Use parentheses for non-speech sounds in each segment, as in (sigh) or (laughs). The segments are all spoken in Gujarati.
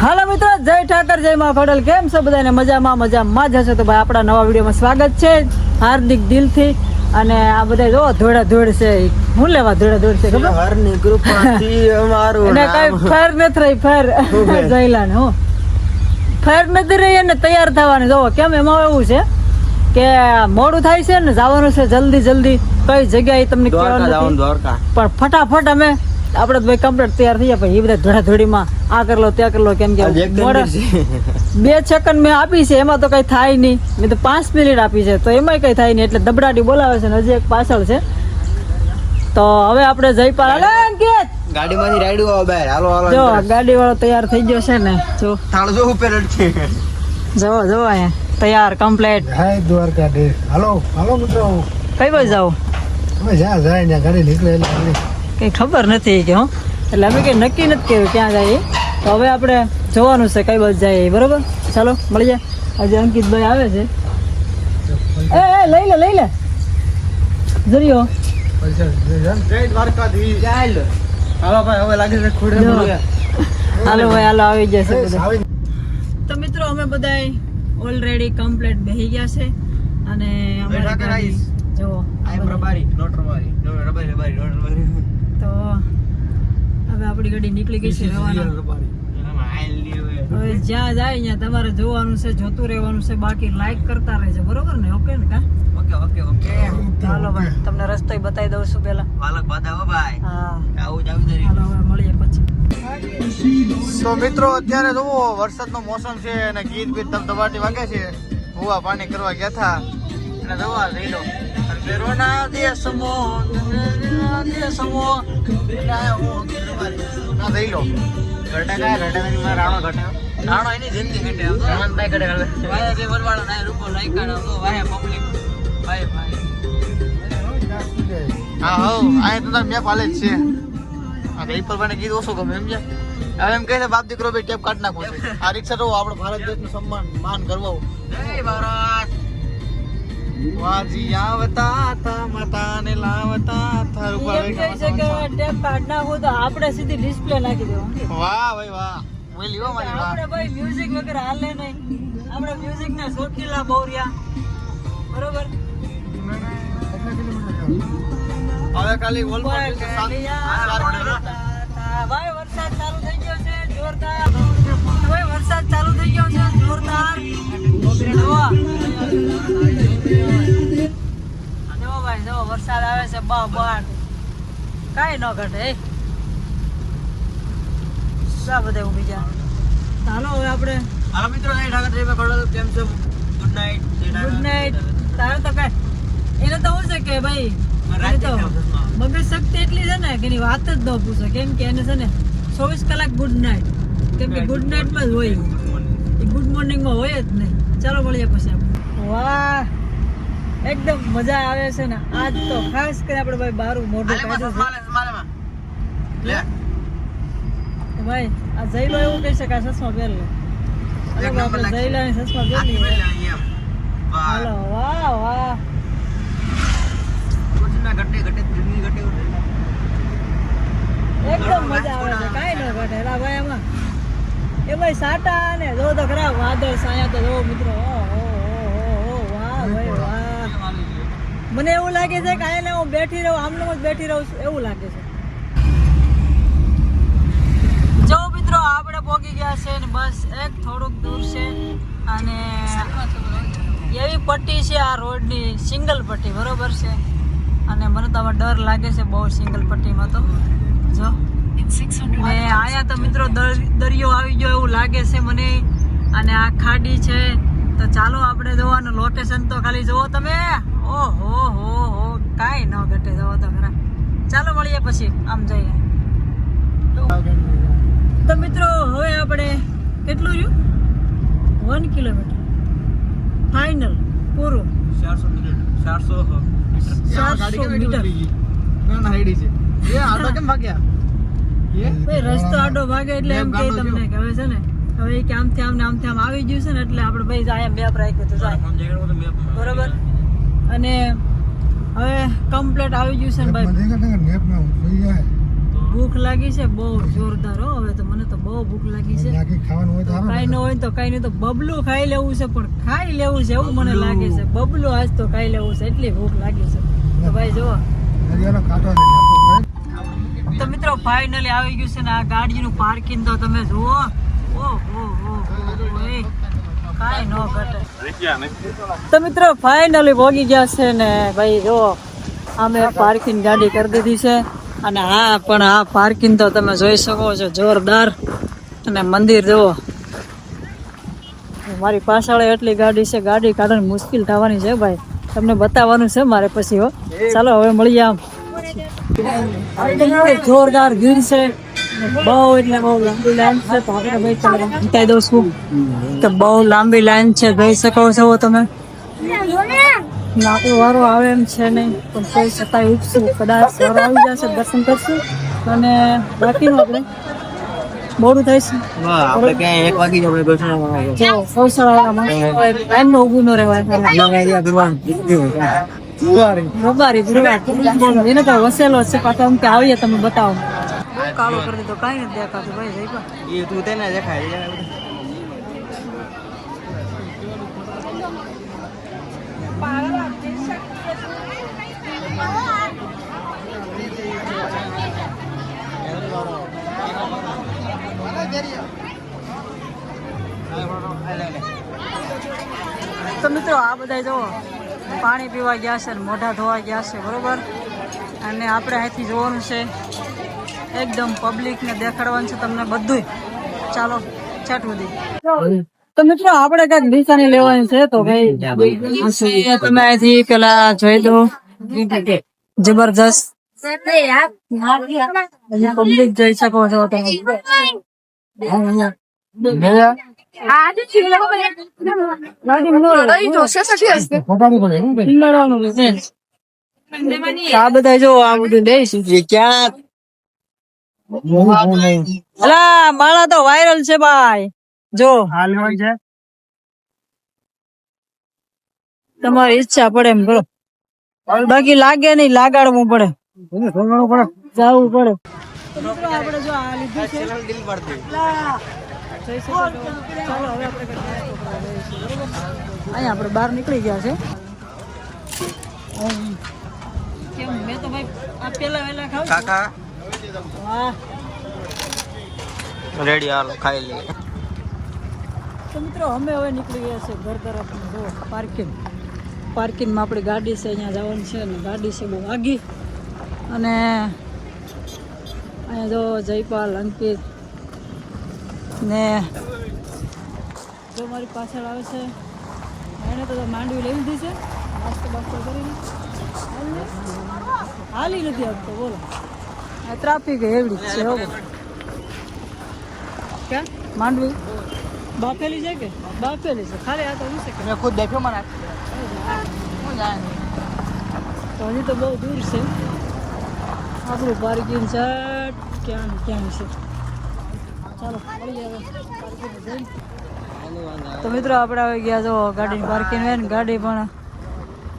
હાલો મિત્રો જય ઠાકર જય માં ખોડલ કેમ છો બધાને? મજામાં મજામાં જ હશે તો ભાઈ આપણા નવા વિડીયોમાં સ્વાગત છે હાર્દિક દિલથી. અને આ બધા જો ધોળા ધોળ છે. હું લેવા ધોળા ધોળ છે ખબર? હરની કૃપાથી અમારું એને કઈ ફેર નથી રહી ફેર. જયલાને હું. ફેર નથી રહી અને તૈયાર થવાની. જોવો કેમ એમાં એવું છે કે મોડું થાય છે ને જવાનું છે જલ્દી જલ્દી. કઈ જગ્યાએ તમને કહેવાનું પણ ફટાફટ અમે આપણે તો ભાઈ કમ્પ્લીટ તૈયાર થઈ ગયા પછી એ બધા ધોળા ધોળીમાં આ કરી લો ત્યાં કરી લો કેમ કે. (laughs) બે સેકન્ડ મેં આપી છે એમાં તો કઈ થાય નહીં. મેં તો પાંચ મિનિટ આપી છે તો એમાંય કઈ થાય નહીં એટલે દબડાટી બોલાવે છે ને હજી એક પાછળ છે. તો હવે આપણે જયપાલ અલે અંકિત! ગાડીમાંથી રાઈડું આવો બહાર. હાલો હાલો જો ગાડી વાળો તૈયાર થઈ ગયો છે ને જો. થાળ જો ઉપર છે. જો જો અહીંયા તૈયાર કમ્પ્લીટ હાય દ્વારકા દે હાલો હાલો મિત્રો. કઈ બાજુ જાવ હવે જા જાય ને ગાડી નીકળે એટલે કઈ ખબર નથી કે હું. એટલે અમે કઈ નક્કી નથી કર્યું ક્યાં જઈએ તો હવે આપણે જોવાનું છે કઈ બાજુ જઈએ બરોબર? ચાલો મળી જાય આજે અંકિતભાઈ આવે છે. એ એ લઈ લે લઈ લે. જરીઓ. જય હાલો ભાઈ હવે લાગે છે ખોડે હાલો ભાઈ હાલો આવી જશે તો મિત્રો અમે બધાય ઓલરેડી કમ્પ્લીટ બેહી ગયા છે. અને અમારી બેઠા જો આઈ રબારી નોટ રબારી રબારી રબારી નોટ રબારી તો હવે આપણી ગાડી નીકળી ગઈ છે રવાના. હવે જ્યાં જાય ત્યાં તમારે જોવાનું છે જોતું રહેવાનું છે બાકી લાઈક કરતા રહેજો. બરોબર ને? ઓકે ને કા? ઓકે ઓકે ઓકે ચાલો ભાઈ તમને રસ્તો બતાવી દઉં છું પેલા વાલક બતાવો હો ભાઈ. હા. આવું જ આવી ચાલો હવે મળીએ પછી. તો મિત્રો અત્યારે જુઓ વરસાદનો મોસમ છે અને ગીત બીત ધબધબાટી વાગે છે. હુવા પાણી કરવા ગયા હતા. અને જવા લઈ લો અંધેરોના દેશમો અંધેરોના દેશમો ના થઈ લો ઘટા કાય ઘટા ની મારા રાણો ઘટા રાણો એની જિંદગી ઘટે. રમણભાઈ ઘટે ઘટે વાય જે વરવાળો ના રૂપો લાઈકાડો તો વાય પબ્લિક ભાઈ ભાઈ. હા હો આ તો મેપ જ છે. આ પેપર બને કીધું ઓછું ગમે સમજ્યા? હવે એમ કહે છે બાપ દીકરો ભાઈ ટેપ કાઢ નાખો આ રિક્ષા તો આપણો ભારત દેશનું સન્માન માન કરવા જય ભારત. વાજી આવતા હતા માતાને લાવતા હતા પર કહે છે કે ટેપ કાર્ડ નાખું તો આપણે સીધી ડિસ્પ્લે નાખી દેવું. વાહ ભાઈ વાહ. બોલી હો મારી વાહ આપણે ભાઈ મ્યુઝિક વગર હાલે નહીં. આપણે મ્યુઝિક ના શોખીલા બહુરિયા. બરોબર? હવે ખાલી વોલ પર ભાઈ વરસાદ ચાલુ થઈ ગયો છે જોરદાર. ભાઈ વરસાદ ચાલુ થઈ ગયો છે જોરદાર. વરસાદ આવે છે બા બાર કાંઈ ન ઘટે શા બધા ચાલો હવે આપણે હાલો મિત્રો કેમ છો ગુડ જય ગુડ તારે તો કઈ એને તો શું છે કે ભાઈ મગજ શક્તિ એટલી છે ને કે એની વાત જ ન પૂછો કેમ કે એને છે ને ચોવીસ કલાક ગુડ નાઇટ કેમ કે ગુડ નાઇટમાં જ હોય એ ગુડ મોર્નિંગમાં હોય જ નહીં ચાલો મળીએ પછી વાહ! એકદમ મજા આવે છે ને. આજ તો ખાસ કરી આપણે ભાઈ બારું મોઢું કાઢ્યું છે. ભાઈ આ જઈલો એવું કહી શકાય ચશ્મા પહેર લે આપણે લાગશે. જઈલાની ચશ્મા પહેર લઈએ. હાલો વાહ. વાહ. વાહ ઘટે ઘટે ઘટે ઘટે. એકદમ મજા આવે છે. કાંઈ ન ઘટે. એલા ભાઈ એમાં એ ભાઈ સાટા ને જો તો ખરા વાદળ સાયા તો જો મિત્રો. મને એવું લાગે છે કે આને હું બેઠી રહું આમનો જ બેઠી રહું છું, એવું લાગે છે. જો મિત્રો, આપણે પહોંચી ગયા છે ને બસ એક થોડુંક દૂર છે અને એવી પટ્ટી છે આ રોડની, સિંગલ પટ્ટી, બરોબર છે? અને મને તો ડર લાગે છે બહુ સિંગલ પટ્ટીમાં તો. જો. ને આયા તો મિત્રો દર- દરિયો આવી ગયો એવું લાગે છે મને. અને આ ખાડી છે. તો ચાલો આપણે જોવાનું લોકેશન તો ખાલી જુઓ તમે. ઓહો હો હો કાંઈ ન ઘટે જવો તો ખરા. ચાલો મળીએ પછી. આમ જઈએ. તો મિત્રો હવે આપણે કેટલું રહ્યું? વન કિલોમીટર ફાઇનલ પૂરું. ચારસો મીટર. ચારસો મીટર ચારસો મીટર. ના ના હાઈડી છે. એ આટો કેમ ભાગ્યા? ભાઈ રસ્તો આડો ભાગે એટલે એમ કે તમને હવે છે ને હવે એ કે આમથી આમ ને આમથી આમ આવી ગયું છે ને એટલે આપણે ભાઈ અહીંયા મેપ રાખ્યું તો જાય. બરોબર? અને હવે કમ્પ્લેટ આવી ગયું છે ને ભાઈ. જાય ભૂખ લાગી છે બહુ જોરદાર હો હવે તો મને તો બહુ ભૂખ લાગી છે. બાકી ખાવાનું હોય તો હાલો કાંઈ ન. હોય તો કાંઈ નહીં તો બબલું ખાઈ લેવું છે પણ ખાઈ લેવું છે એવું મને લાગે છે. બબલું. આજ તો ખાઈ લેવું છે એટલી ભૂખ લાગી છે. તો ભાઈ જુઓ. દરિયાનો કાંઠો છે નાખો ભાઈ. તો મિત્રો ફાઇનલી આવી ગયું છે ને આ ગાડીનું પાર્કિંગ તો તમે જુઓ. તો મિત્રો ફાઇનલી ભોગી ગયા છે ને ભાઈ જુઓ અમે પાર્કિંગ ગાડી કરી દીધી છે. અને હા પણ આ પાર્કિંગ તો તમે જોઈ શકો છો જોરદાર. અને મંદિર જુઓ. મારી પાછળ એટલી ગાડી છે ગાડી કાઢવાની મુશ્કેલ થવાની છે ભાઈ. તમને બતાવવાનું છે મારે પછી હો. ચાલો હવે મળીએ આમ. જોરદાર ગીર છે. બહુ એટલે બહુ લાંબી લાઈન છે. તો આપણે ભાઈ તમને બતાવી દઉં છું તો બહુ લાંબી લાઈન છે. જઈ શકો છો તમે. આપણો વારો આવે એમ છે નહીં. પણ કોઈ છતાં ઉઠશું કદાચ વારો આવી જશે દર્શન કરશું. અને બાકીનું આપણે મોડું થાય છે. આપણે ક્યાંય એક વાગી જો લાઈનમાં ઊભું ન રહેવાય. રબારી ગુરુવાર એને તો વસેલો છે પાછા કે આવીએ તમે બતાવો. કાળો કરી દીધો કાંઈ નથી દેખાતું ભાઈ એ તું તેને દેખાય તો મિત્રો આ બધા જો પાણી પીવા ગયા છે મોઢા ધોવા ગયા છે બરોબર? અને આપણે અહીંથી જોવાનું છે એકદમ પબ્લિકને દેખાડવાનું છે તમને બધું ચાલો છઠ સુધી. તો મિત્રો આપણે કંઈક નિશાની લેવાની છે તો ભાઈ તમે અહીંથી પેલા જોઈ દો જબરજસ્ત. પબ્લિક જોઈ શકો છો તમે. આ બધા જો આ બધું દઈશું ક્યાં અલા માળા તો વાયરલ છે ભાઈ જો તમારી ઈચ્છા પડે એમ કરો બાકી લાગે નહીં લાગાડવું પડે જવું પડે આપણે જો આ લીધું છે દિલ પડતી લા, જોઈ શકો ચાલો હવે આપણે? અહીંયા આપણે બહાર નીકળી ગયા છે. કેમ? મેં તો ભાઈ આ પેલા વેલા ખાવ. કાકા. વાહ રેડી હાલો ખાઈ લઈએ. તો મિત્રો અમે હવે નીકળી ગયા છે ઘર તરફ જો પાર્કિંગ પાર્કિંગમાં આપણી ગાડી છે અહીંયા જવાનું છે અને ગાડી છે બહુ આગી. અને અહીંયા જો જયપાલ અંકિત ને જો મારી પાછળ આવે છે એને તો માંડવી લઈ લીધી છે. નાસ્તો બાસ્તો કરીને. હાલી નથી આવતો બોલો. આ ટ્રાફિક એવડી છે હો. ક્યાં? માંડવી. બાફેલી છે કે? બાફેલી છે. ખાલી આ તો હું છે મેં ખુદ દેખ્યો મને તો હજી તો બહુ દૂર છે. આપણું પાર્કિંગ છે ક્યાં ક્યાં છે ચાલો મળી હવે પાર્કિંગ જઈને તો મિત્રો આપણે આવી ગયા જો ગાડીની પાર્કિંગ હોય ને ગાડી પણ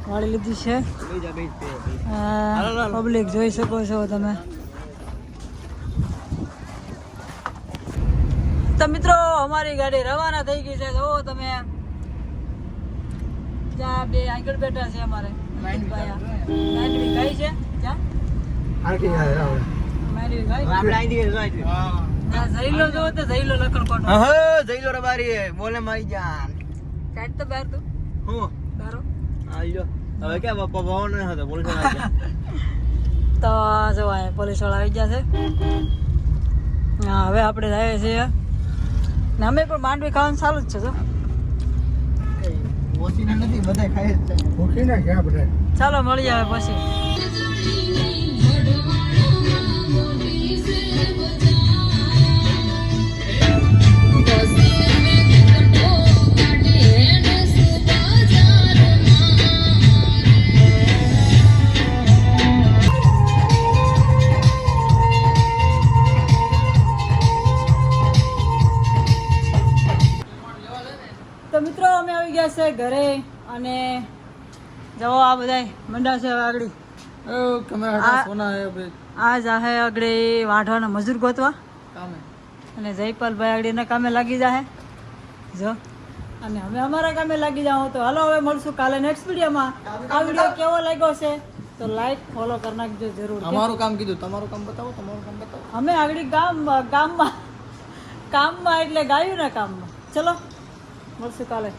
વાળી લીધી છે. પબ્લિક જોઈ શકો છો તમે. તો મિત્રો અમારી ગાડી રવાના થઈ ગઈ છે. જો તમે ત્યાં બે આગળ બેઠા છે અમારે ભાઈ આ. માંડવી છે? ખાઈ આપણે જઈલો જો તો જઈલો લખણ હા જઈ લો રે બારી બોલે મારી જાન. કાટ તો બાર તું. હું? બારો. આજો હવે કે પપ્પા પવન ન હતો બોલ તો જો આ પોલીસવાળા આવી ગયા છે. હા હવે આપણે જઈએ છીએ. ને અમે પણ માંડવી ખાવાનું ચાલુ જ છે જો. ઓસીને નથી બધા ખાય જ છે. ભૂખી ના ગયા બધા ચાલો મળી આવે પછી. છે ઘરે અને જવો આ બધા મંડા છે આગળી. આ- જાહે આગળે વાઢવાના મજૂર ગોતવા. અને જયપાલભાઈ આગળના કામે લાગી જાહે. જો. અને અમે અમારા કામે લાગી જાઓ તો હાલો હવે મળશું કાલે નેક્સ્ટ વિડીયોમાં. આ વીડિયો કેવો લાગ્યો છે? તો લાઈક ફોલો કરી નાખજો જરૂર અમારું કામ કીધું તમારું કામ બતાવો તમારું કામ બતાવો. અમે આગળ ગામ ગામમાં કામમાં એટલે ગાયું ને કામમાં. ચલો મળશું કાલે.